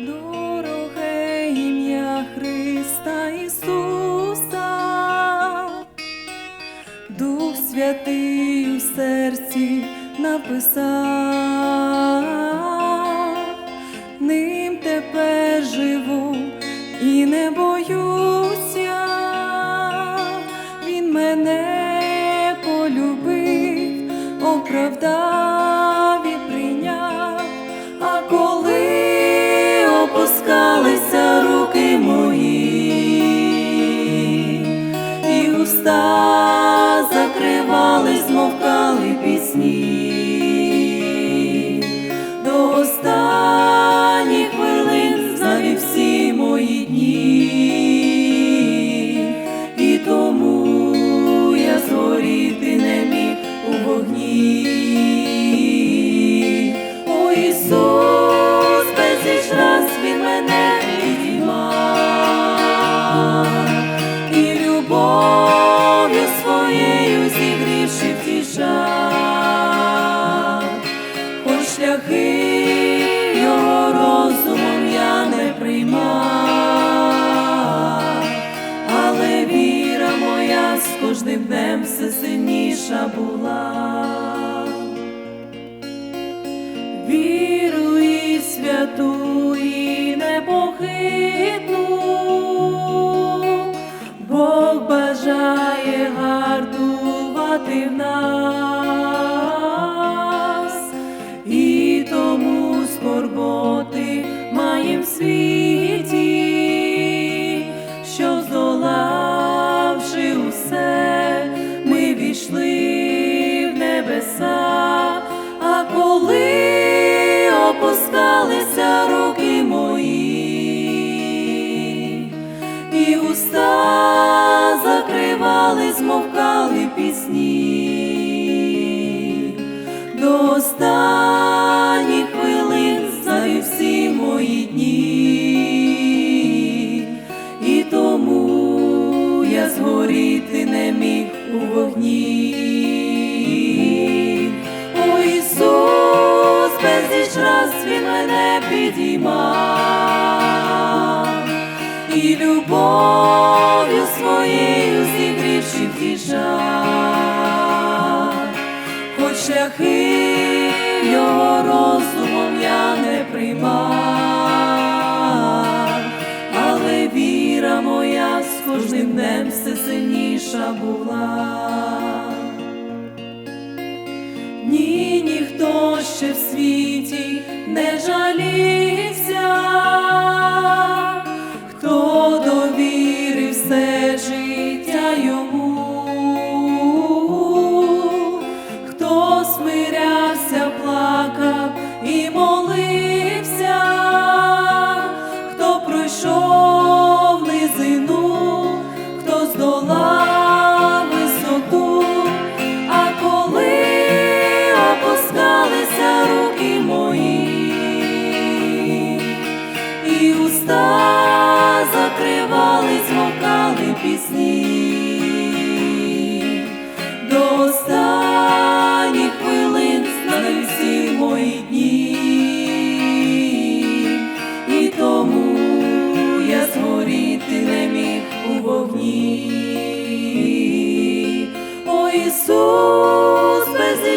Дороге ім'я Христа Ісуса, Дух Святий у серці написав, ним тепер живу і не боюся, уста закривали, змовкали пісні, до останніх хвилин знав всі мої дні, і тому я згоріти не міг у вогні. Кожним днем все сильніша була. Віру і святу і непохитну, Бог бажає гартувати в нас, і тому скорботи маєм в змовкали пісні, до останніх хвилин знаю всі мої дні, і тому я згоріти не міг у вогні. О Ісус, безліч раз Він мене підіймав, і любов'ю приймав, але віра моя з кожним днем все сильніша була. Ні, ніхто ще в світі не жалівся,